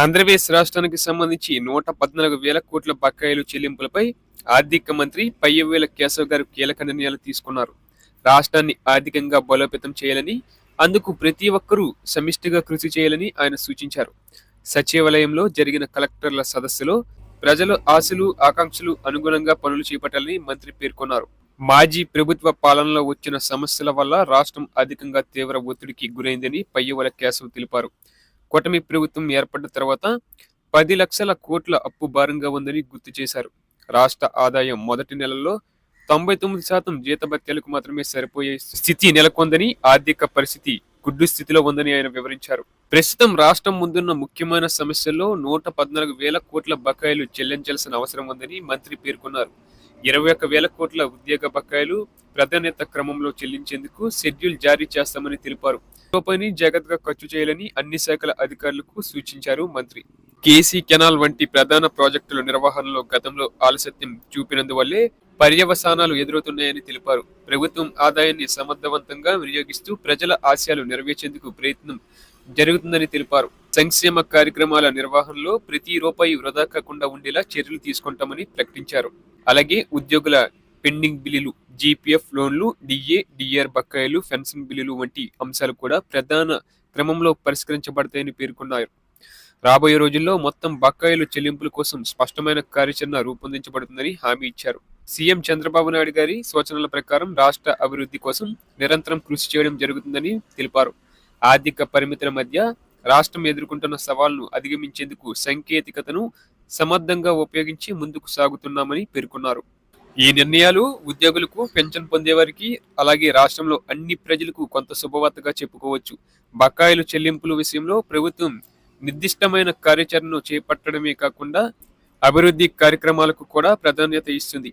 ఆంధ్రప్రదేశ్ రాష్ట్రానికి సంబంధించి నూట పద్నాలుగు వేల కోట్ల బకాయిలు చెల్లింపులపై ఆర్థిక మంత్రి పయ్యవేల కేశవ్ గారు కీలక నిర్ణయాలు తీసుకున్నారు. రాష్ట్రాన్ని ఆర్థికంగా బలోపేతం చేయాలని అందుకు ప్రతి ఒక్కరూ సమిష్టిగా కృషి చేయాలని ఆయన సూచించారు. సచివాలయంలో జరిగిన కలెక్టర్ల సదస్సులో ప్రజల ఆశలు ఆకాంక్షలు అనుగుణంగా పనులు చేపట్టాలని మంత్రి పేర్కొన్నారు. మాజీ ప్రభుత్వ పాలనలో వచ్చిన సమస్యల వల్ల రాష్ట్రం అధికంగా తీవ్ర ఒత్తిడికి గురైందని పయ్యవల కేశవ్ తెలిపారు. కూటమి ప్రభుత్వం ఏర్పడిన తర్వాత పది లక్షల కోట్ల అప్పు భారంగా ఉందని గుర్తు చేశారు. రాష్ట్ర ఆదాయం మొదటి నెలల్లో తొంభై తొమ్మిది శాతం జీతభత్యాలకు మాత్రమే సరిపోయే స్థితి నెలకొందని ఆర్థిక పరిస్థితి గుడ్డు స్థితిలో ఉందని ఆయన వివరించారు. ప్రస్తుతం రాష్ట్రం ముందున్న ముఖ్యమైన సమస్యల్లో నూట పద్నాలుగు వేల కోట్ల బకాయిలు చెల్లించాల్సిన అవసరం ఉందని మంత్రి పేర్కొన్నారు. ఇరవై ఒక్క వేల కోట్ల ఉద్యోగ బకాయిలు ప్రాధాన్యత క్రమంలో చెల్లించేందుకు షెడ్యూల్ జారీ చేస్తామని తెలిపారు. పని జాగ్రత్తగా ఖర్చు చేయాలని అన్ని శాఖల అధికారులకు సూచించారు మంత్రి. కేసీ కెనాల్ వంటి ప్రధాన ప్రాజెక్టుల నిర్వహణలో గతంలో ఆలస్యం చూపినందువల్లే పర్యవసానాలు ఎదురవుతున్నాయని తెలిపారు. ప్రభుత్వం ఆదాయాన్ని సమర్థవంతంగా వినియోగిస్తూ ప్రజల ఆశయాలు నెరవేర్చేందుకు ప్రయత్నం జరుగుతుందని తెలిపారు. సంక్షేమ కార్యక్రమాల నిర్వహణలో ప్రతి రూపాయి వృధా కాకుండా ఉండేలా చర్యలు తీసుకుంటామని ప్రకటించారు. అలాగే ఉద్యోగుల పెండింగ్ బిల్లులు జీపీఎఫ్ లోన్లు డిఏ డిఆర్ బకాయిలు పెన్షన్ బిల్లులు వంటి అంశాలు కూడా ప్రధాన క్రమంలో పరిష్కరించబడతాయని పేర్కొన్నారు. రాబోయే రోజుల్లో మొత్తం బకాయిలు చెల్లింపుల కోసం స్పష్టమైన కార్యాచరణ రూపొందించబడుతుందని హామీ ఇచ్చారు. సీఎం చంద్రబాబు నాయుడు గారి సూచనల ప్రకారం రాష్ట్ర అభివృద్ధి కోసం నిరంతరం కృషి చేయడం జరుగుతుందని తెలిపారు. ఆర్థిక పరిమితుల మధ్య రాష్ట్రం ఎదుర్కొంటున్న సవాళ్ళను అధిగమించేందుకు సాంకేతికతను సమర్థంగా ఉపయోగించి ముందుకు సాగుతున్నామని పేర్కొన్నారు. ఈ నిర్ణయాలు ఉద్యోగులకు పెన్షన్ పొందేవారికి అలాగే రాష్ట్రంలో అన్ని ప్రజలకు కొంత శుభవార్తగా చెప్పుకోవచ్చు. బకాయిలు చెల్లింపుల విషయంలో ప్రభుత్వం నిర్దిష్టమైన కార్యాచరణను చేపట్టడమే కాకుండా అభివృద్ధి కార్యక్రమాలకు కూడా ప్రాధాన్యత ఇస్తుంది.